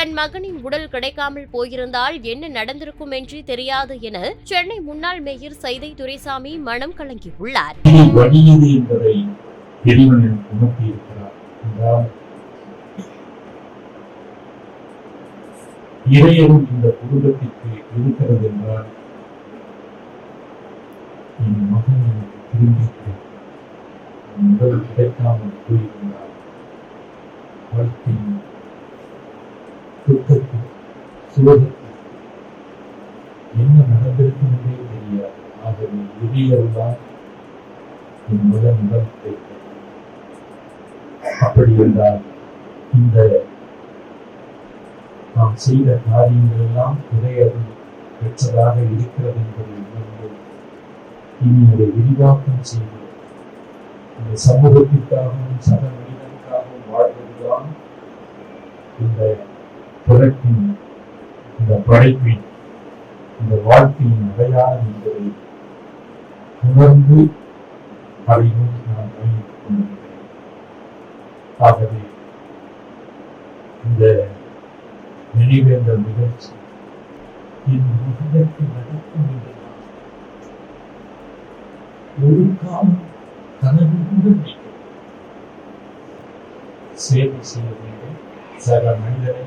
தன் மகனின் உடல் கிடைக்காமல் போயிருந்தால் என்ன நடந்திருக்கும் என்று தெரியாது என சென்னை முன்னாள் மேயர் சைதை துரைசாமி மனம் கலங்கியுள்ளார். இனி இறையரும் இந்த குடும்பத்திற்கு இருக்கிறது என்றால் என் மகன் திரும்பி உடல் கிடைக்காமல் போயிருந்தால் வாழ்க்கை துக்கத்தில் சோகத்தில் என்ன நடந்திருக்கும் என்றே தெரியாது ஆகவே விதிகள்தான் என் முதல் முதல் கிடைத்தது அப்படி என்றால் இந்த நாம் செய்த காரியங்கள் எல்லாம் இறையருள் பெற்றதாக இருக்கிறது என்பதை உணர்ந்து இனி அதை விரிவாக்கம் செய்து இந்த சமூகத்திற்காகவும் சக மனிதனுக்காகவும் வாழ்வதுதான் இந்த பிறப்பின் இந்த படைப்பின் இந்த வாழ்க்கையின் அடையாளம் என்பதை உணர்ந்து அதையும் நான் பயணித்துக் கொண்டிருக்கிறேன். ஆகவே இந்த நினைவேந்தல் நிகழ்ச்சி என் மகனுக்கு நடக்கும் என்று ஒரு காலம் கனவு கூட சேவை செய்ய வேண்டும். சக மனிதனை